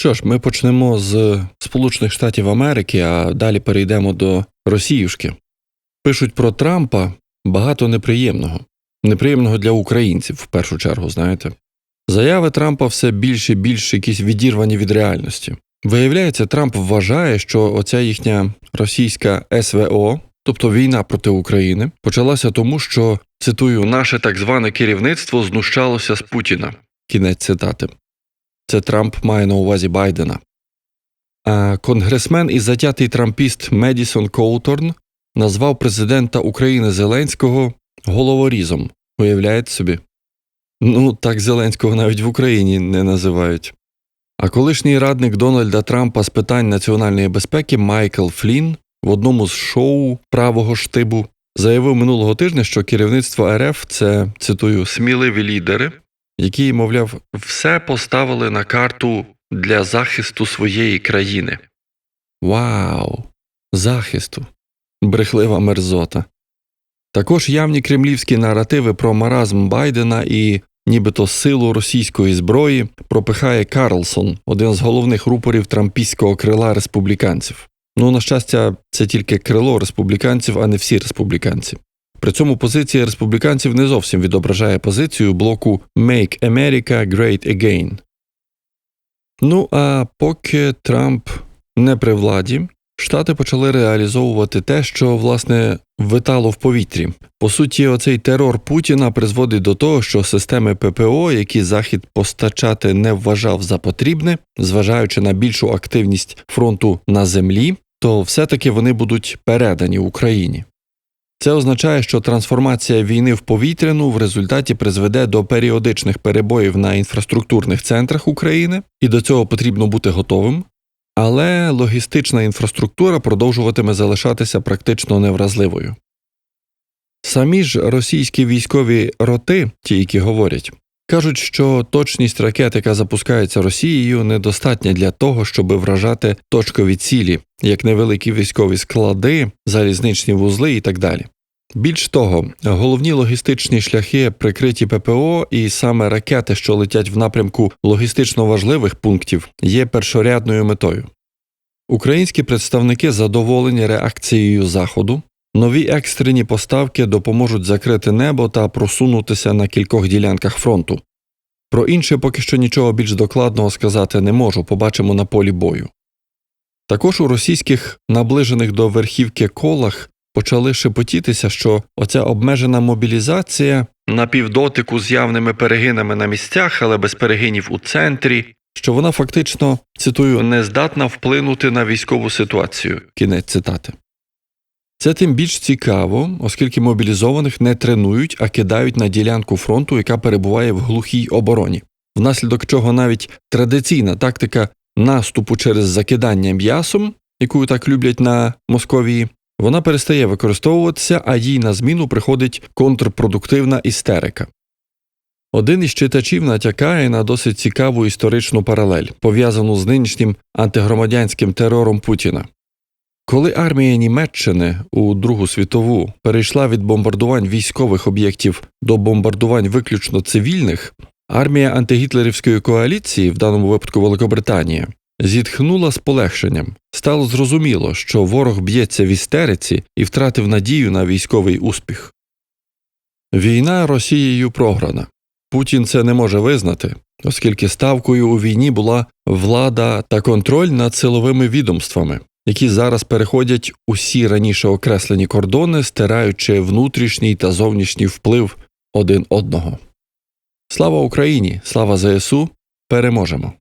Що ж, ми почнемо з Сполучених Штатів Америки, а далі перейдемо до Росіюшки. Пишуть про Трампа багато неприємного, неприємного для українців в першу чергу, знаєте. Заяви Трампа все більше і більше якісь відірвані від реальності. Виявляється, Трамп вважає, що оця їхня російська СВО, тобто війна проти України, почалася тому, що цитую, наше так зване керівництво знущалося з Путіна. Кінець цитати. Це Трамп має на увазі Байдена. А конгресмен і затятий трампіст Медісон Коуторн назвав президента України Зеленського головорізом. Уявляєте собі? Ну, так Зеленського навіть в Україні не називають. А колишній радник Дональда Трампа з питань національної безпеки Майкл Флін в одному з шоу правого штибу заявив минулого тижня, що керівництво РФ це цитую сміливі лідери, які, мовляв, все поставили на карту для захисту своєї країни. Вау! Захисту! Брехлива мерзота. Також явні кремлівські наративи про маразм Байдена і нібито силу російської зброї пропихає Карлсон, один з головних рупорів трампійського крила республіканців. Ну, на щастя, це тільки крило республіканців, а не всі республіканці. При цьому позиція республіканців не зовсім відображає позицію блоку Make America Great Again. Ну а поки Трамп не при владі, Штати почали реалізовувати те, що власне витало в повітрі. По суті, оцей терор Путіна призводить до того, що системи ППО, які Захід постачати не вважав за потрібне, зважаючи на більшу активність фронту на землі, то все-таки вони будуть передані Україні. Це означає, що трансформація війни в повітряну в результаті призведе до періодичних перебоїв на інфраструктурних центрах України, і до цього потрібно бути готовим. Але логістична інфраструктура продовжуватиме залишатися практично невразливою. Самі ж російські військові роти, ті, які говорять, кажуть, що точність ракет, яка запускається Росією, недостатня для того, щоб вражати точкові цілі, як невеликі військові склади, залізничні вузли і так далі. Більш того, головні логістичні шляхи прикриті ППО, і саме ракети, що летять в напрямку логістично важливих пунктів, є першорядною метою. Українські представники задоволені реакцією Заходу. Нові екстрені поставки допоможуть закрити небо та просунутися на кількох ділянках фронту. Про інше поки що нічого більш докладного сказати не можу, побачимо на полі бою. Також у російських наближених до верхівки колах почали шепотітися, що оця обмежена мобілізація на півдотику з явними перегинами на місцях, але без перегинів у центрі, що вона фактично, цитую, не здатна вплинути на військову ситуацію. Кінець цитати. Це тим більш цікаво, оскільки мобілізованих не тренують, а кидають на ділянку фронту, яка перебуває в глухій обороні, внаслідок чого навіть традиційна тактика наступу через закидання м'ясом, яку так люблять на Московії, вона перестає використовуватися, а їй на зміну приходить контрпродуктивна істерика. Один із читачів натякає на досить цікаву історичну паралель, пов'язану з нинішнім антигромадянським терором Путіна. Коли армія Німеччини у Другу світову перейшла від бомбардувань військових об'єктів до бомбардувань виключно цивільних, армія антигітлерівської коаліції, в даному випадку Великобританія, зітхнула з полегшенням. Стало зрозуміло, що ворог б'ється в істериці і втратив надію на військовий успіх. Війна Росією програна. Путін це не може визнати, оскільки ставкою у війні була влада та контроль над силовими відомствами, які зараз переходять усі раніше окреслені кордони, стираючи внутрішній та зовнішній вплив один одного. Слава Україні! Слава ЗСУ! Переможемо!